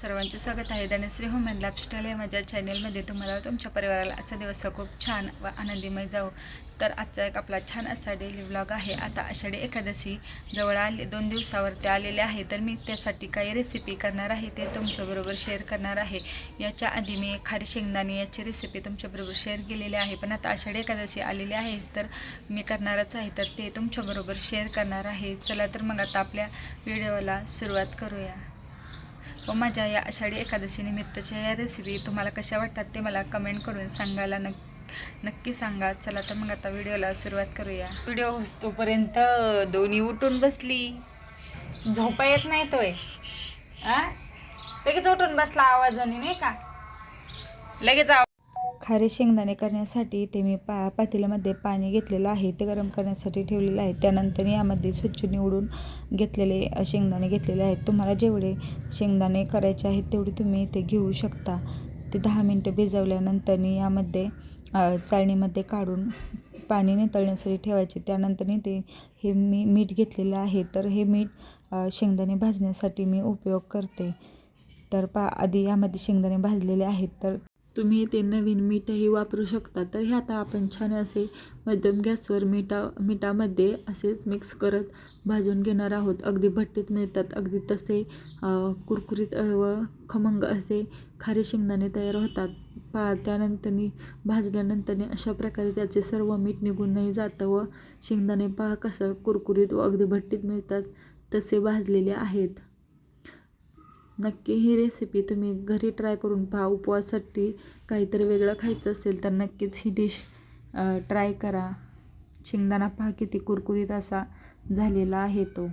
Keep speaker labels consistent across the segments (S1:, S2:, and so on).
S1: सर्वांचे स्वागत आहे. धनश्री होमन लाईफस्टाईल या माझ्या चॅनेलमध्ये तुम्हाला तुमच्या परिवाराला आजचा दिवस हा खूप छान व आनंदीमय जाऊ तर आजचा एक आपला छान असा डेली व्लॉग आहे. आता आषाढी एकादशी जवळ आले दोन दिवसावर ते आलेले आहे. तर मी त्यासाठी काही रेसिपी करणार आहे ते तुमच्याबरोबर शेअर करणार आहे. याच्या आधी मी खारी शेंगदाणे याची रेसिपी तुमच्याबरोबर शेअर केलेली आहे. पण आता आषाढी एकादशी आलेली आहे तर मी करणारच आहे. तर ते तुमच्याबरोबर शेअर करणार आहे. चला तर मग आता आपल्या व्हिडिओला सुरुवात करूया. माझ्या या आषाढी एकादशी निमित्तच्या या रेसिपी तुम्हाला कशा वाटतात ते मला कमेंट करून सांगायला नक्की नक्की सांगा. चला तर मग आता व्हिडिओला सुरुवात करूया. व्हिडिओ होतोपर्यंत दोन्ही उठून बसली. झोपा येत नाही तोय. लगेच उठून बसला आवाजाने नाही का? लगेच आवाज खारे शेंगदाणे करण्यासाठी ते मी पा पातेल्यामध्ये पाणी घेतलेलं आहे. ते गरम करण्यासाठी ठेवलेलं आहे. त्यानंतर यामध्ये स्वच्छ निवडून घेतलेले शेंगदाणे घेतलेले आहेत. तुम्हाला जेवढे शेंगदाणे करायचे आहेत तेवढे तुम्ही ते घेऊ शकता. ते दहा मिनटं भिजवल्यानंतर यामध्ये चाळणीमध्ये काढून पाणी नितळण्यासाठी ठेवायचे. त्यानंतर ते हे मी मीठ घेतलेलं आहे. तर हे मीठ शेंगदाणे भाजण्यासाठी मी उपयोग करते. तर पा आधी यामध्ये शेंगदाणे भाजलेले आहेत. तर तुम्ही ते नवीन मीठही वापरू शकता. तर हे आता आपण छान असे मध्यम गॅसवर मिठा मिठामध्ये असेच मिक्स करत भाजून घेणार आहोत. अगदी भट्टीत मिळतात. अगदी तसे कुरकुरीत व खमंग असे खारे शेंगदाणे तयार होतात. पा त्यानंतर भाजल्यानंतर अशा प्रकारे त्याचे सर्व मीठ निघून नाही जातं व शेंगदाणे पहा कसं कुरकुरीत व अगदी भट्टीत मिळतात तसे भाजलेले आहेत. नक्की ही रेसिपी तुम्ही घरी ट्राय करून पहा. उपवासासाठी काहीतरी वेगळं खायचं असेल तर नक्कीच ही डिश ट्राय करा. शेंगदाणा पहा किती कुरकुरीत असा झालेला आहे तो.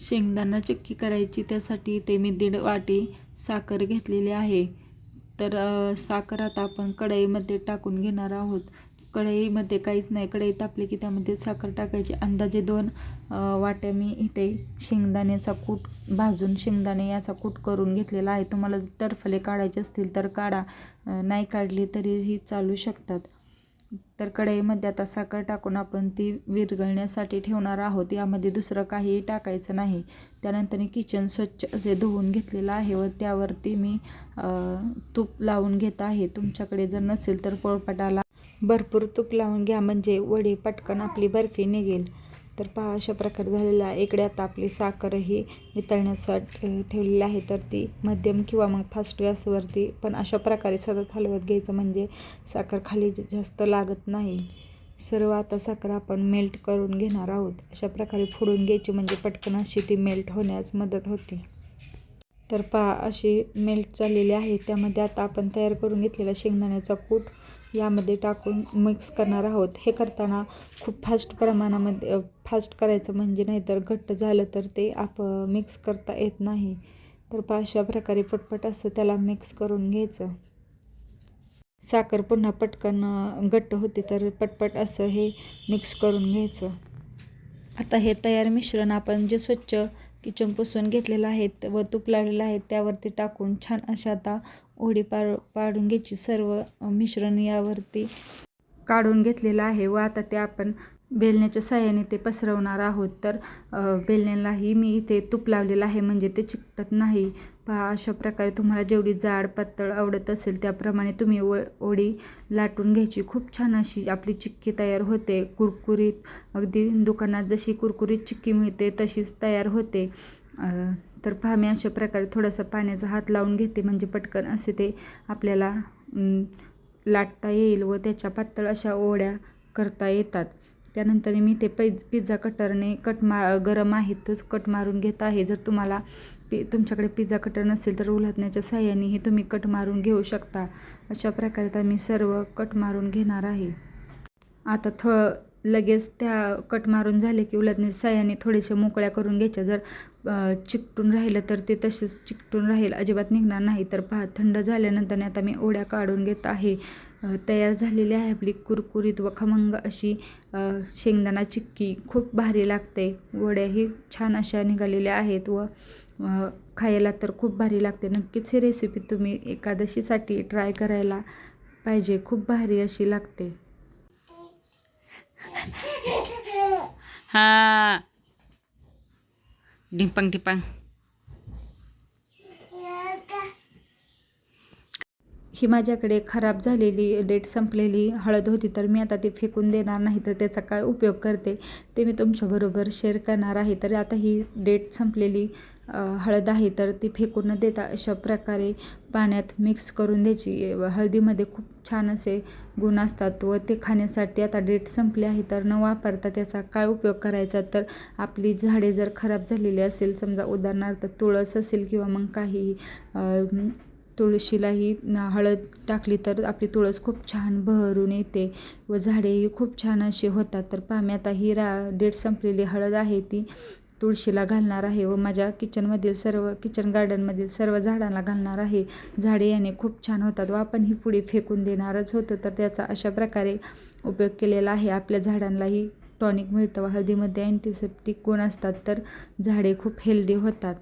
S1: शेंगदाणा चिक्की करायची त्यासाठी ते मी दीड वाटी साखर घेतलेली आहे. तर साखर आता आपण कढईमध्ये टाकून घेणार आहोत. कढईमध्ये काहीच नाही. कढई तापली की त्यामध्ये साखर टाकायची. अंदाजे दोन वाट्या मी इथे शेंगदाण्याचा कूट भाजून शेंगदाणे याचा कूट करून घेतलेला आहे. तुम्हाला जर टरफले काढायचे असतील तर काढा. नाही काढली तरीही चालू शकतात. तर कढईमध्ये आता साखर टाकून आपण ती विरघळण्यासाठी ठेवणार आहोत. यामध्ये दुसरं काहीही टाकायचं नाही. त्यानंतर किचन स्वच्छ असे धुवून घेतलेलं आहे व त्यावरती मी तूप लावून घेत आहे. तुमच्याकडे जर नसेल तर पोळपाटाला भरपूर तूप लावून घ्या म्हणजे वडी पटकन आपली बर्फी निघेल. तर पहा अशा प्रकारे झालेला आहे. इकडे आता आपली साखरही वितळण्यासाठी ठेवलेली आहे. तर ती मध्यम किंवा मग फास्ट गॅसवरती पण अशा प्रकारे सतत हलवत घ्यायचं म्हणजे साखर खाली जास्त लागत नाही. सर्व आता साखर आपण मेल्ट करून घेणार आहोत. अशा प्रकारे फोडून घ्यायची म्हणजे पटकन अशी ती मेल्ट होण्यास मदत होते. तर पहा अशी मेल्ट झालेली आहे. त्यामध्ये आता आपण तयार करून घेतलेला शेंगदाण्याचा कूट यामध्ये टाकून मिक्स करणार आहोत. हे करताना खूप फास्ट प्रमाणामध्ये फास्ट करायचं म्हणजे नाहीतर घट्ट झालं तर ते आप मिक्स करता येत नाही. तर पहा अशा प्रकारे पटपट असं त्याला मिक्स करून घ्यायचं. साखर पुन्हा पटकन घट्ट होते तर पटपट असं हे मिक्स करून घ्यायचं. आता हे तयार मिश्रण आपण जे स्वच्छ किचन पुसून घेतलेलं आहेत व तूप लावलेलं आहे त्यावरती टाकून छान अशा आता ओढी पाड पाडून घ्यायची सर्व मिश्रण यावरती काढून घेतलेलं आहे. व आता ते आपण बेलण्याच्या साह्याने ते पसरवणार आहोत. तर बेलण्यालाही मी इथे तूप लावलेलं आहे म्हणजे ते चिकटत नाही. पहा अशा प्रकारे तुम्हाला जेवढी जाड पातळ आवडत असेल त्याप्रमाणे तुम्ही ओ ओढी लाटून घ्यायची. खूप छान अशी आपली चिक्की तयार होते. कुरकुरीत अगदी दुकानात जशी कुरकुरीत चिक्की मिळते तशीच तयार होते. तर पहा मी अशा प्रकारे थोडासा पाण्याचा हात लावून घेते म्हणजे पटकन असे ते आपल्याला लाटता येईल व त्याच्या पातळ अशा ओढ्या करता येतात. त्यानंतर मी ते पै पिझ्झा कटरने कट मा गरम आहे तोच कट मारून घेत आहे. जर तुम्हाला पि तुमच्याकडे पिझ्झा कटर नसेल तर उलटण्याच्या साह्यानेही तुम्ही कट मारून घेऊ शकता. अशा प्रकारे तर मी सर्व कट मारून घेणार आहे. आता थो लगेच त्या कट मारून झाले की उलटण्याच्या साह्याने थोडेसे मोकळ्या करून घ्यायच्या. जर चिकटून राहिलं तर ते तसेच चिकटून राहील. अजिबात निघणार नाही. तर पहा थंड झाल्यानंतर आता मी ओढ्या काढून घेत आहे. तयार झालेली आहे आपली कुरकुरीत व खमंग अशी शेंगदाणा चिक्की. खूप भारी लागते. वड्याही छान अशा निघालेल्या आहेत व खायला तर खूप भारी लागते. नक्कीच ही रेसिपी तुम्ही एकादशीसाठी ट्राय करायला पाहिजे. खूप भारी अशी लागते. हां. डिंपंग टिपांग ही माझ्याकडे खराब झालेली डेट संपलेली हळद होती तर मी आता ती फेकून देणार नाही तर त्याचा काय उपयोग करते ते मी तुमच्याबरोबर शेअर करणार आहे. तर आता ही डेट संपलेली हळद आहे तर ती फेकून न देता अशा प्रकारे पाण्यात मिक्स करून द्यायची. हळदीमध्ये खूप छान असे गुण असतात व ते खाण्यासाठी आता डेट संपली आहे तर न वापरता त्याचा काय उपयोग करायचा? तर आपली झाडे जर खराब झालेली असेल समजा उदाहरणार्थ तुळस असेल किंवा मग काही तुळशीलाही हळद टाकली तर आपली तुळस खूप छान बहरून येते व झाडेही खूप छान असे होतात. तर पाम्यात आता ही रा डेट संपलेली हळद आहे ती तुळशीला घालणार आहे व माझ्या किचनमधील सर्व किचन गार्डनमधील सर्व झाडांना घालणार आहे. झाडे याने खूप छान होतात व आपण ही पुढे फेकून देणारच होतो. तर त्याचा अशा प्रकारे उपयोग केलेला आहे. आपल्या झाडांनाही टॉनिक मिळतं व हळदीमध्ये अँटीसेप्टिक गुण असतात. तर झाडे खूप हेल्दी होतात.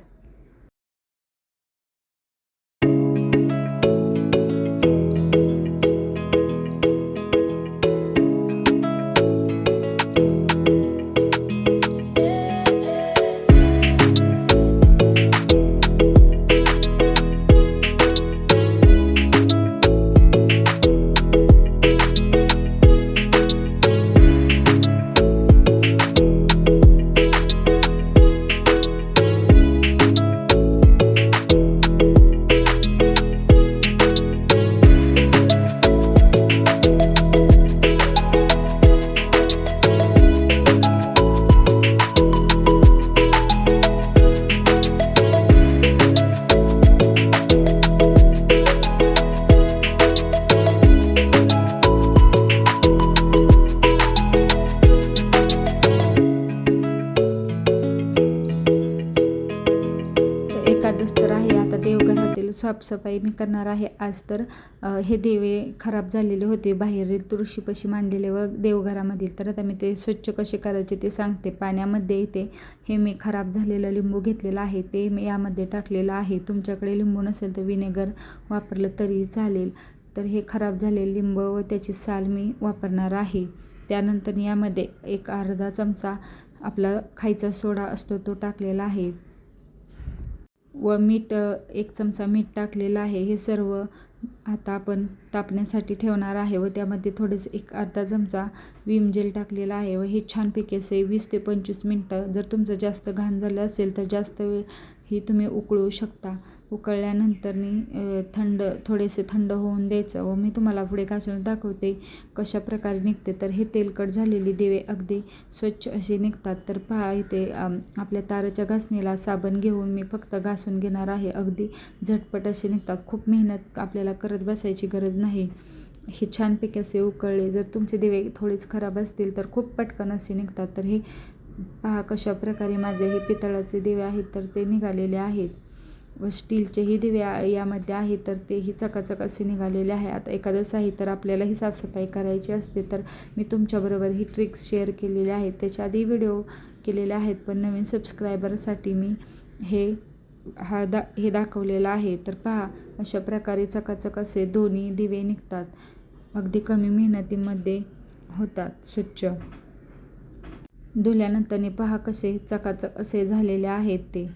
S1: साफसफाई मी करणार आहे आज तर. हे देवे खराब झालेले होते. बाहेरील तुळशीपाशी मांडलेले व देवघरामधील. तर आता मी ते स्वच्छ कसे करायचे ते सांगते. पाण्यामध्ये इथे हे मी खराब झालेलं लिंबू घेतलेलं आहे. ते मी यामध्ये टाकलेलं आहे. तुमच्याकडे लिंबू नसेल तर विनेगर वापरलं तरी चालेल. तर हे खराब झालेले लिंब व त्याची साल मी वापरणार आहे. त्यानंतर यामध्ये एक अर्धा चमचा आपला खायचा सोडा असतो तो टाकलेला आहे. व मीठ एक चमचा मीठ टाकलेलं आहे. हे सर्व आता आपण तापण्यासाठी ठेवणार आहे व त्यामध्ये थोडेसे एक अर्धा चमचा विम जेल टाकलेला आहे व हे छानपैकी असे वीस ते पंचवीस मिनटं जर तुमचं जास्त घाण झालं असेल तर जास्त वेळ ही तुम्ही उकळू शकता. उकळल्यानंतरनी थंड थोडेसे थंड होऊन द्यायचं व मी तुम्हाला पुढे घासून दाखवते कशा प्रकारे निघते. तर हे तेलकट झालेली दिवे अगदी स्वच्छ असे निघतात. तर पहा इथे आपल्या ताराच्या घासणीला साबण घेऊन मी फक्त घासून घेणार आहे. अगदी झटपट असे निघतात. खूप मेहनत आपल्याला करत बसायची गरज नाही. हे छानपैकी असे उकळले. जर तुमचे दिवे थोडेच खराब असतील तर खूप पटकन असे निघतात. तर हे पहा कशा प्रकारे माझे हे पितळाचे दिवे आहेत. तर ते निघालेले आहेत. व स्टीलचेही दिवे यामध्ये आहे तर तेही चकाचक असे निघालेले आहे. आता एखादं साहित्य तर आपल्यालाही साफसफाई करायची असते तर मी तुमच्याबरोबर ही ट्रिक्स शेअर केलेले आहेत. त्याच्या आधी व्हिडिओ केलेले आहेत पण नवीन सबस्क्रायबरसाठी मी हे हा दा हे दाखवलेलं आहे. तर पहा अशा प्रकारे चकाचक असे दोन्ही दिवे निघतात. अगदी कमी मेहनतीमध्ये होतात स्वच्छ. धुल्यानंतरने पहा कसे चकाचक असे झालेले आहेत ते.